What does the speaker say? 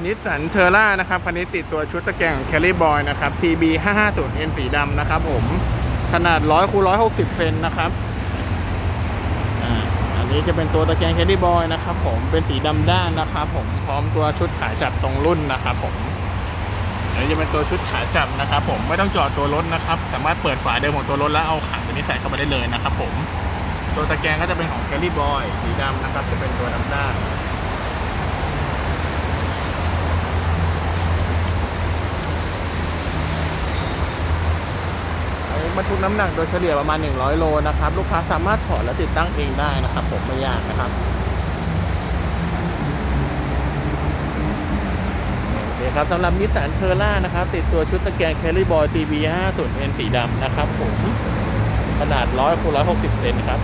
นิสสันเทอร่านะครับคันนี้ติดตัวชุดตะแกรงของ Kelly Boy นะครับ CB 550 N สีดำนะครับผมขนาด 100คูณ160 เซนนะครับอันนี้จะเป็นตัวตะแกรง Kelly Boy นะครับผมเป็นสีดำด้านนะครับผมพร้อมตัวชุดขายจับตรงรุ่นนะครับผมอันนี้จะเป็นตัวชุดขาจับนะครับผมไม่ต้องจอดตัวรถนะครับ สามารถเปิดฝาเดิมของตัวรถแล้วเอาขาตัวนี้ใส่เข้าไปได้เลยนะครับผมตัวตะแกรงก็จะเป็นของ Kelly Boy สีดำนะครับจะเป็นตัวดำด้าน อันนี้ บรรทุกน้ำหนักโดยเฉลี่ยประมาณ 100 โลนะครับ ลูกค้าสามารถถอดและติดตั้งเองได้นะครับ ผมไม่ยากนะครับโอเคครับสำหรับนิสสันเทอร่านะครับ ติดตัวชุดตะแกรง Kelly Boy TV 50 N สีดำนะครับผมขนาด 100คูณ160 เซนครับ